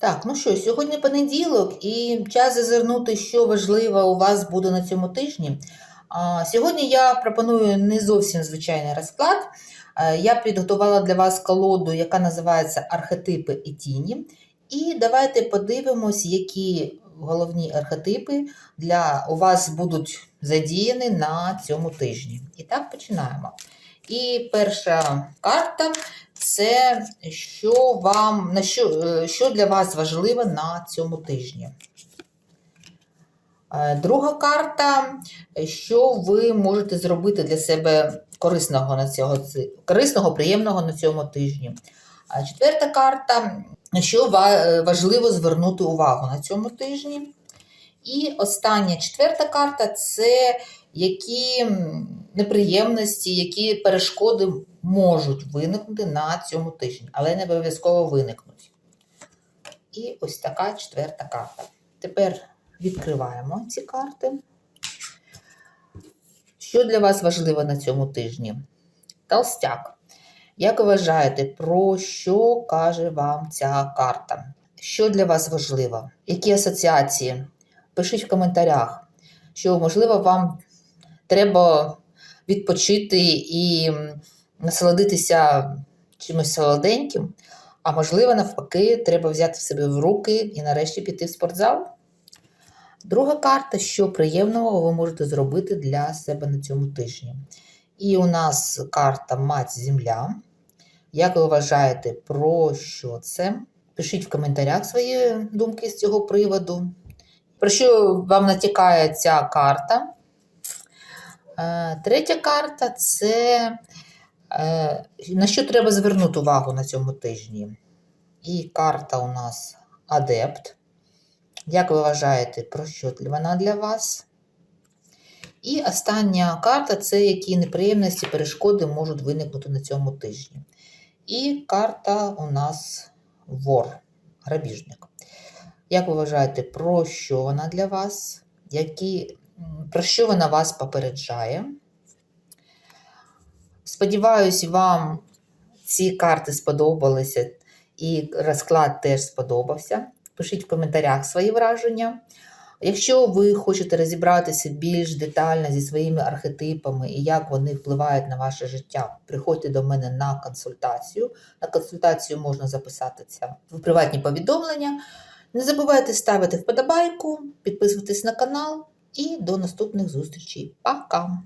Так, ну що, сьогодні понеділок і час зазирнути, що важливо у вас буде на цьому тижні. Сьогодні я пропоную не зовсім звичайний розклад. Е, Я підготувала для вас колоду, яка називається Архетипи і тіні. І давайте подивимось, які головні архетипи для у вас будуть задіяні на цьому тижні. І так починаємо. І перша карта це що вам на що, е, що для вас важливо на цьому тижні. Е, Друга карта, що ви можете зробити для себе корисного на цього корисного, приємного на цьому тижні. Четверта карта, що е, важливо звернути увагу на цьому тижні. І остання четверта карта це які неприємності, які перешкоди можуть виникнути на цьому тижні, але не обов'язково виникнуть. І ось така четверта карта. Тепер відкриваємо ці карти. Що для вас важливо на цьому тижні? Толстяк. Як вважаєте, про що каже вам ця карта? Що для вас важливо? Які асоціації? Пишіть в коментарях, що, можливо, вам треба відпочити і насолодитися чимось солоденьким, а можливо, навпаки, треба взяти себе в руки і нарешті піти в спортзал. Друга карта, що приємного ви можете зробити для себе на цьому тижні. І у нас карта Мать Земля. Як ви вважаєте, про що це? Пишіть в коментарях свої думки з цього приводу. Про що вам натякає ця карта? Е, Третя карта це е, на що треба звернути увагу на цьому тижні. І карта у нас Адепт. Як ви вважаєте, про що вона для вас? І остання карта це які неприємності, перешкоди можуть виникнути на цьому тижні. І карта у нас вор, грабіжник. Як ви вважаєте, про що вона для вас? Які, про що вона вас попереджає? Сподіваюсь, вам ці карти сподобалися і розклад теж сподобався. Пишіть в коментарях свої враження. Якщо ви хочете розібратися більш детально зі своїми архетипами і як вони впливають на ваше життя, приходьте до мене на консультацію. На консультацію можна записатися в приватні повідомлення. Не забувайте ставити вподобайку, підписуватись на канал і до наступних зустрічей. Пока!